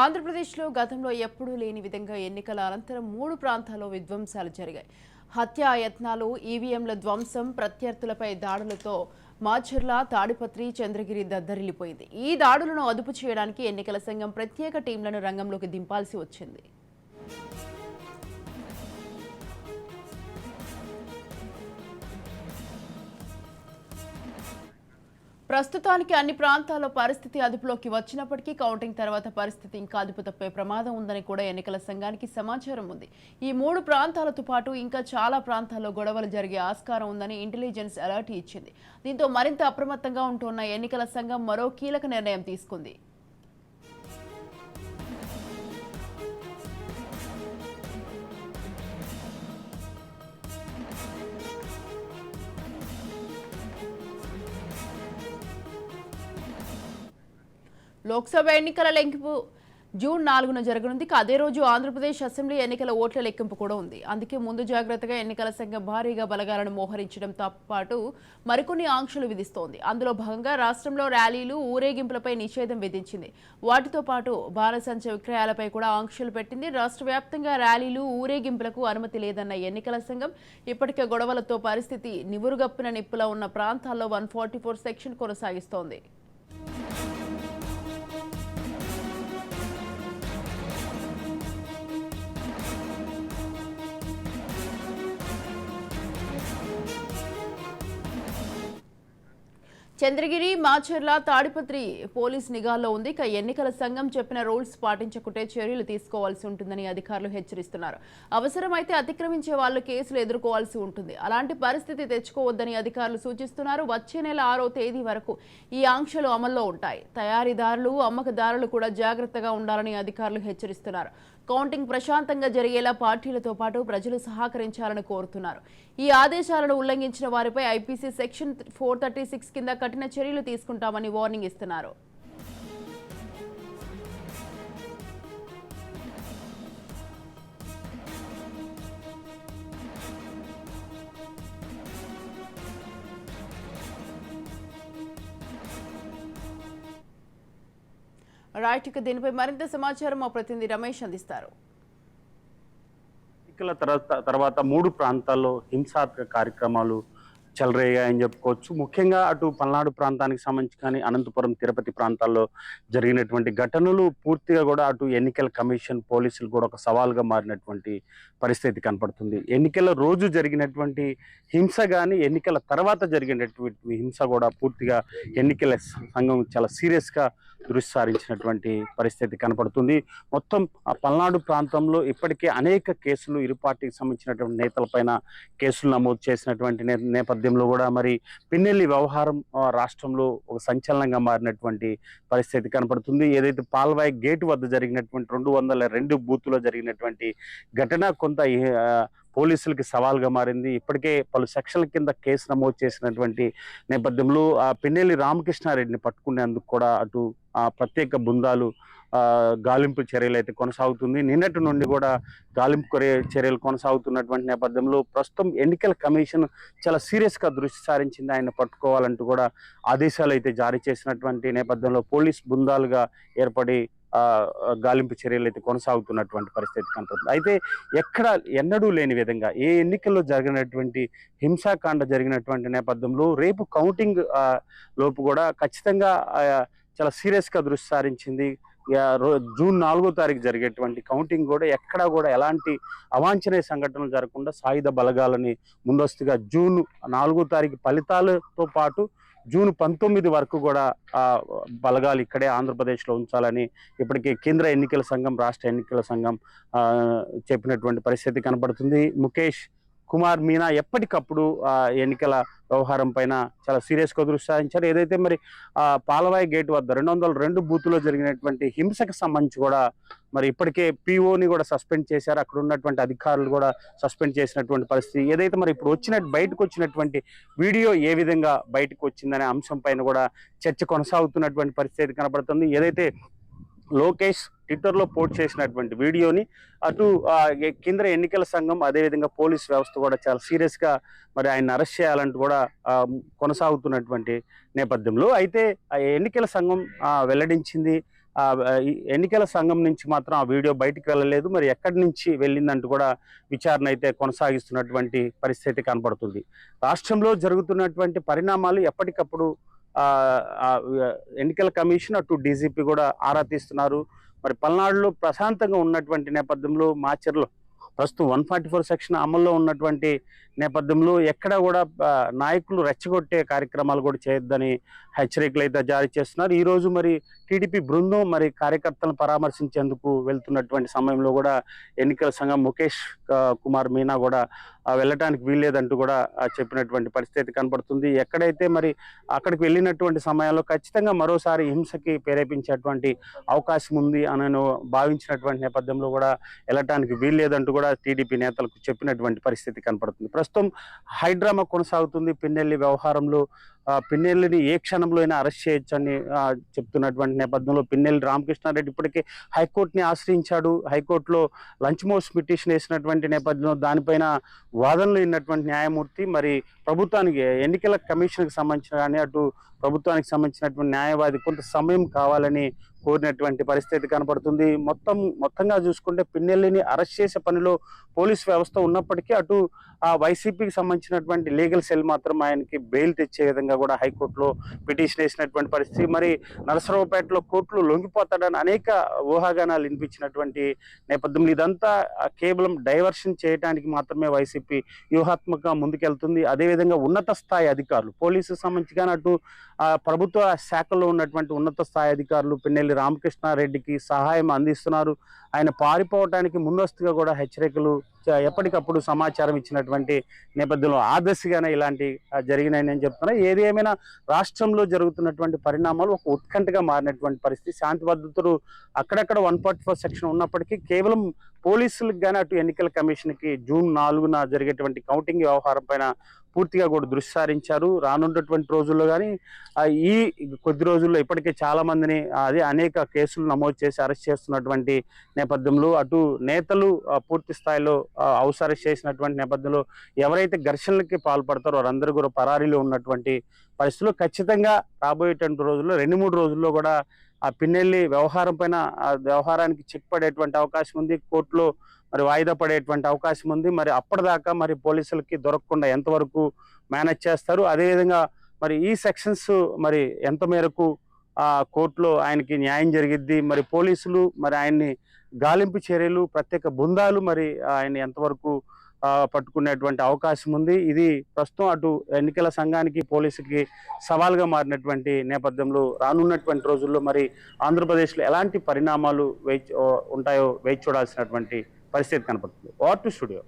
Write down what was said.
ఆంధ్రప్రదేశ్లో గతంలో ఎప్పుడూ లేని విధంగా ఎన్నికల అనంతరం మూడు ప్రాంతాల్లో విధ్వంసాలు జరిగాయి. హత్యా యత్నాలు ఈవీఎంల ధ్వంసం ప్రత్యర్థులపై దాడులతో మాచర్ల తాడిపత్రి చంద్రగిరి దద్దరిల్లిపోయింది. ఈ దాడులను అదుపు చేయడానికి ఎన్నికల సంఘం ప్రత్యేక టీంలను రంగంలోకి దింపాల్సి వచ్చింది. ప్రస్తుతానికి అన్ని ప్రాంతాల్లో పరిస్థితి అదుపులోకి వచ్చినప్పటికీ కౌంటింగ్ తర్వాత పరిస్థితి ఇంకా అదుపు తప్పే ప్రమాదం ఉందని కూడా ఎన్నికల సంఘానికి సమాచారం ఉంది. ఈ మూడు ప్రాంతాలతో పాటు ఇంకా చాలా ప్రాంతాల్లో గొడవలు జరిగే ఆస్కారం ఉందని ఇంటెలిజెన్స్ అలర్ట్ ఇచ్చింది. దీంతో మరింత అప్రమత్తంగా ఉంటున్న ఎన్నికల సంఘం మరో కీలక నిర్ణయం తీసుకుంది. లోక్సభ ఎన్నికల లెంకింపు జూన్ నాలుగున జరగనుంది. అదే రోజు ఆంధ్రప్రదేశ్ అసెంబ్లీ ఎన్నికల ఓట్ల లెక్కింపు కూడా ఉంది. అందుకే ముందు జాగ్రత్తగా ఎన్నికల సంఘం భారీగా బలగాలను మోహరించడంతో పాటు మరికొన్ని ఆంక్షలు విధిస్తోంది. అందులో భాగంగా రాష్ట్రంలో ర్యాలీలు ఊరేగింపులపై నిషేధం విధించింది. వాటితో పాటు బాలసంచ విక్రయాలపై కూడా ఆంక్షలు పెట్టింది. రాష్ట్ర వ్యాప్తంగా ర్యాలీలు ఊరేగింపులకు అనుమతి లేదన్న ఎన్నికల సంఘం ఇప్పటికే గొడవలతో పరిస్థితి నివురుగప్పిన నిప్పులా ఉన్న ప్రాంతాల్లో వన్ సెక్షన్ కొనసాగిస్తోంది. చంద్రగిరి మాచర్ల తాడిపత్రి పోలీస్ నిఘాలో ఉంది. ఇక ఎన్నికల సంఘం చెప్పిన రూల్స్ పాటించకుంటే చర్యలు తీసుకోవాల్సి ఉంటుందని అధికారులు హెచ్చరిస్తున్నారు. అవసరమైతే అతిక్రమించే వాళ్ళు కేసులు ఎదుర్కోవాల్సి ఉంటుంది. అలాంటి పరిస్థితి తెచ్చుకోవద్దని అధికారులు సూచిస్తున్నారు. వచ్చే నెల ఆరో తేదీ వరకు ఈ ఆంక్షలు అమల్లో ఉంటాయి. తయారీదారులు అమ్మకదారులు కూడా జాగ్రత్తగా ఉండాలని అధికారులు హెచ్చరిస్తున్నారు. కౌంటింగ్ ప్రశాంతంగా జరిగేలా పార్టీలతో పాటు ప్రజలు సహకరించాలని కోరుతున్నారు. ఈ ఆదేశాలను ఉల్లంఘించిన వారిపై IPC section four thirty six కింద కఠిన చర్యలు తీసుకుంటామని వార్నింగ్ ఇస్తున్నారు. రైట్ దీనిపై మరింత సమాచారం మా ప్రతినిధి రమేష్ అందిస్తారు. ఎన్నికల తర్వాత తర్వాత మూడు ప్రాంతాల్లో హింసాత్మక కార్యక్రమాలు చెలరేగాయని చెప్పుకోవచ్చు. ముఖ్యంగా అటు పల్నాడు ప్రాంతానికి సంబంధించి కానీ అనంతపురం తిరుపతి ప్రాంతాల్లో జరిగినటువంటి ఘటనలు పూర్తిగా కూడా అటు ఎన్నికల కమిషన్ పోలీసులు కూడా ఒక సవాల్గా మారినటువంటి పరిస్థితి కనపడుతుంది. ఎన్నికల రోజు జరిగినటువంటి హింస కానీ ఎన్నికల తర్వాత జరిగినటువంటి హింస కూడా పూర్తిగా ఎన్నికల సంఘం చాలా సీరియస్గా దృష్టి పరిస్థితి కనపడుతుంది. మొత్తం ఆ పల్నాడు ప్రాంతంలో ఇప్పటికే అనేక కేసులు ఇరు పార్టీకి సంబంధించినటువంటి నేతలపైన కేసులు నమోదు చేసినటువంటి నే- నేపథ్యంలో కూడా మరి పిన్నెల్లి వ్యవహారం రాష్ట్రంలో ఒక సంచలనంగా మారినటువంటి పరిస్థితి కనపడుతుంది. ఏదైతే పాల్వాయి గేటు వద్ద జరిగినటువంటి రెండు వందల రెండు బూత్లో జరిగినటువంటి ఘటన కొంత పోలీసులకి సవాల్గా మారింది. ఇప్పటికే పలు సెక్షన్ల కింద కేసు నమోదు చేసినటువంటి నేపథ్యంలో ఆ పిన్నెల్లి రామకృష్ణారెడ్డిని పట్టుకునేందుకు కూడా అటు ఆ ప్రత్యేక బృందాలు గాలింపు చర్యలు అయితే కొనసాగుతుంది. నిన్నటి నుండి కూడా గాలింపు కొరే- చర్యలు కొనసాగుతున్నటువంటి నేపథ్యంలో ప్రస్తుతం ఎన్నికల కమిషన్ చాలా సీరియస్గా దృష్టి సారించింది. ఆయన పట్టుకోవాలంటూ కూడా ఆదేశాలు అయితే జారీ చేసినటువంటి నేపథ్యంలో పోలీస్ బృందాలుగా ఏర్పడి గాలింపు చర్యలు అయితే కొనసాగుతున్నటువంటి పరిస్థితి కనపడుతుంది. అయితే ఎక్కడ ఎన్నడూ లేని విధంగా ఏ ఎన్నికల్లో జరిగినటువంటి హింసాకాండ జరిగినటువంటి నేపథ్యంలో రేపు కౌంటింగ్ లోపు కూడా ఖచ్చితంగా చాలా సీరియస్గా దృష్టి సారించింది. జూన్ నాలుగో తారీఖు జరిగేటువంటి కౌంటింగ్ కూడా ఎక్కడా కూడా ఎలాంటి అవాంఛనీయ సంఘటనలు జరగకుండా సాయుధ బలగాలని ముందస్తుగా జూన్ నాలుగో తారీఖు ఫలితాలతో పాటు జూన్ పంతొమ్మిది వరకు కూడా ఆ బలగాలు ఇక్కడే ఆంధ్రప్రదేశ్లో ఉంచాలని ఇప్పటికే కేంద్ర ఎన్నికల సంఘం రాష్ట్ర ఎన్నికల సంఘం చెప్పినటువంటి పరిస్థితి కనపడుతుంది ముఖేష్ కుమార్ మీనా ఎప్పటికప్పుడు ఆ ఎన్నికల వ్యవహారం పైన చాలా సీరియస్గా దృష్టి ఏదైతే మరి ఆ పాలవాయి గేట్ వద్ద రెండు వందల రెండు బూత్లో జరిగినటువంటి హింసకు సంబంధించి కూడా మరి ఇప్పటికే పిఓని కూడా సస్పెండ్ చేశారు. అక్కడ ఉన్నటువంటి అధికారులు కూడా సస్పెండ్ చేసినటువంటి పరిస్థితి. ఏదైతే మరి ఇప్పుడు వచ్చిన బయటకు వచ్చినటువంటి వీడియో ఏ విధంగా బయటకు వచ్చిందనే అంశం పైన కూడా చర్చ కొనసాగుతున్నటువంటి పరిస్థితి కనబడుతుంది. ఏదైతే లోకేష్ ట్విట్టర్లో పోస్ట్ చేసినటువంటి వీడియోని అటు కేంద్ర ఎన్నికల సంఘం అదేవిధంగా పోలీస్ వ్యవస్థ కూడా చాలా సీరియస్గా మరి ఆయన అరెస్ట్ చేయాలంటూ కూడా కొనసాగుతున్నటువంటి నేపథ్యంలో. అయితే ఎన్నికల సంఘం వెల్లడించింది. ఎన్నికల సంఘం నుంచి మాత్రం ఆ వీడియో బయటికి వెళ్ళలేదు. మరి ఎక్కడి నుంచి వెళ్ళిందంటూ కూడా విచారణ అయితే కొనసాగిస్తున్నటువంటి పరిస్థితి కనపడుతుంది రాష్ట్రంలో జరుగుతున్నటువంటి పరిణామాలు ఎప్పటికప్పుడు ఎన్నికల కమిషన్ అటు డీజీపీ కూడా ఆరా తీస్తున్నారు. మరి పల్నాడులో ప్రశాంతంగా ఉన్నటువంటి నేపథ్యంలో మాచర్లో ప్రస్తుతం వన్ ఫార్టీ ఫోర్ సెక్షన్ అమల్లో ఉన్నటువంటి నేపథ్యంలో ఎక్కడ కూడా నాయకులు రెచ్చగొట్టే కార్యక్రమాలు కూడా చేయొద్దని హెచ్చరికలు అయితే జారీ చేస్తున్నారు. ఈరోజు మరి టీడీపీ బృందం మరి కార్యకర్తలను పరామర్శించేందుకు వెళ్తున్నటువంటి సమయంలో కూడా ఎన్నికల సంఘం ముఖేష్ కుమార్ మీనా కూడా వెళ్ళటానికి వీల్లేదంటూ కూడా చెప్పినటువంటి పరిస్థితి కనపడుతుంది ఎక్కడైతే మరి అక్కడికి వెళ్ళినటువంటి సమయంలో ఖచ్చితంగా మరోసారి హింసకి ప్రేరేపించేటువంటి అవకాశం ఉంది అని భావించినటువంటి నేపథ్యంలో కూడా వెళ్ళటానికి వీల్లేదంటూ కూడా కూడా టీడీపీ నేతలకు చెప్పినటువంటి పరిస్థితి కనపడుతుంది. ప్రస్తుతం హైడ్రామా కొనసాగుతుంది. పిన్నెల్లి వ్యవహారంలో పిన్నెల్లిని ఏ క్షణంలో అయినా అరెస్ట్ చేయొచ్చని చెప్తున్నటువంటి నేపథ్యంలో పిన్నెల్లి రామకృష్ణారెడ్డి ఇప్పటికే హైకోర్టుని ఆశ్రయించాడు. హైకోర్టులో లంచ్ మోస్ పిటిషన్ వేసినటువంటి నేపథ్యంలో దానిపైన వాదనలు విన్నటువంటి న్యాయమూర్తి మరి ప్రభుత్వానికి ఎన్నికల కమిషన్కి సంబంధించిన కానీ అటు ప్రభుత్వానికి సంబంధించినటువంటి న్యాయవాది కొంత సమయం కావాలని కోరినటువంటి పరిస్థితి కనపడుతుంది. మొత్తం మొత్తంగా చూసుకుంటే పిన్నెల్లిని అరెస్ట్ చేసే పనిలో పోలీస్ వ్యవస్థ ఉన్నప్పటికీ అటు ఆ వైసీపీకి సంబంధించినటువంటి లీగల్ సెల్ మాత్రం ఆయనకి బెయిల్ తెచ్చే విధంగా కూడా హైకోర్టులో పిటిషన్ వేసినటువంటి పరిస్థితి. మరి నరసరావుపేటలో కోర్టులు లొంగిపోతాడని అనేక ఊహాగానాలు వినిపించినటువంటి నేపథ్యంలో ఇదంతా కేవలం డైవర్షన్ చేయడానికి మాత్రమే వైసీపీ వ్యూహాత్మకంగా ముందుకెళ్తుంది. అదేవిధంగా ఉన్నత స్థాయి అధికారులు పోలీసుకు సంబంధించి కానీ అటు ఆ, ప్రభుత్వ శాఖలో ఉన్నటువంటి ఉన్నత స్థాయి అధికారులు పిన్నెల్లి రామకృష్ణారెడ్డికి సహాయం అందిస్తున్నారు. ఆయన పారిపోవటానికి ముందస్తుగా కూడా హెచ్చరికలు ఎప్పటికప్పుడు సమాచారం ఇచ్చినటువంటి నేపథ్యంలో ఆదర్శగానే ఇలాంటి జరిగినాయని నేను చెప్తున్నా. ఏది ఏమైనా రాష్ట్రంలో జరుగుతున్నటువంటి పరిణామాలు ఒక ఉత్కంఠగా మారినటువంటి పరిస్థితి శాంతి భద్రతలు అక్కడక్కడ వన్ ఫార్టీ ఫోర్ సెక్షన్ ఉన్నప్పటికీ కేవలం పోలీసులకు కానీ అటు ఎన్నికల కమిషన్కి జూన్ నాలుగున జరిగేటువంటి కౌంటింగ్ వ్యవహారం పైన పూర్తిగా కూడా దృష్టి సారించారు. రానున్నటువంటి రోజుల్లో కానీ ఈ కొద్ది రోజుల్లో ఇప్పటికే చాలా మందిని అదే అనేక కేసులు నమోదు చేసి అరెస్ట్ చేస్తున్నటువంటి నేపథ్యంలో అటు నేతలు పూర్తి స్థాయిలో ఆ, హౌస్ అరెస్ట్ చేసినటువంటి నేపథ్యంలో ఎవరైతే ఘర్షణలకి పాల్పడతారో వారందరూ కూడా పరారీలో ఉన్నటువంటి పరిస్థితుల్లో ఖచ్చితంగా రాబోయేటువంటి రోజుల్లో రెండు మూడు రోజుల్లో కూడా ఆ పిన్నెల్లి వ్యవహారం పైన ఆ వ్యవహారానికి చెక్ పడేటువంటి అవకాశం ఉంది కోర్టులో మరి వాయిదా పడేటువంటి అవకాశం ఉంది. మరి అప్పటిదాకా మరి పోలీసులకి దొరకకుండా ఎంతవరకు మేనేజ్ చేస్తారు? అదేవిధంగా మరి ఈ సెక్షన్స్ మరి ఎంత మేరకు ఆ కోర్టులో ఆయనకి న్యాయం జరిగిద్ది? మరి పోలీసులు మరి ఆయన్ని గాలింపు చర్యలు ప్రత్యేక బృందాలు మరి ఆయన ఎంతవరకు పట్టుకునేటువంటి అవకాశం ఉంది. ఇది ప్రస్తుతం అటు ఎన్నికల సంఘానికి పోలీసుకి సవాల్గా మారినటువంటి నేపథ్యంలో రానున్నటువంటి రోజుల్లో మరి ఆంధ్రప్రదేశ్లో ఎలాంటి పరిణామాలు వేచి ఉంటాయో వేచి చూడాల్సినటువంటి పరిస్థితి కనపడుతుంది. What to studio.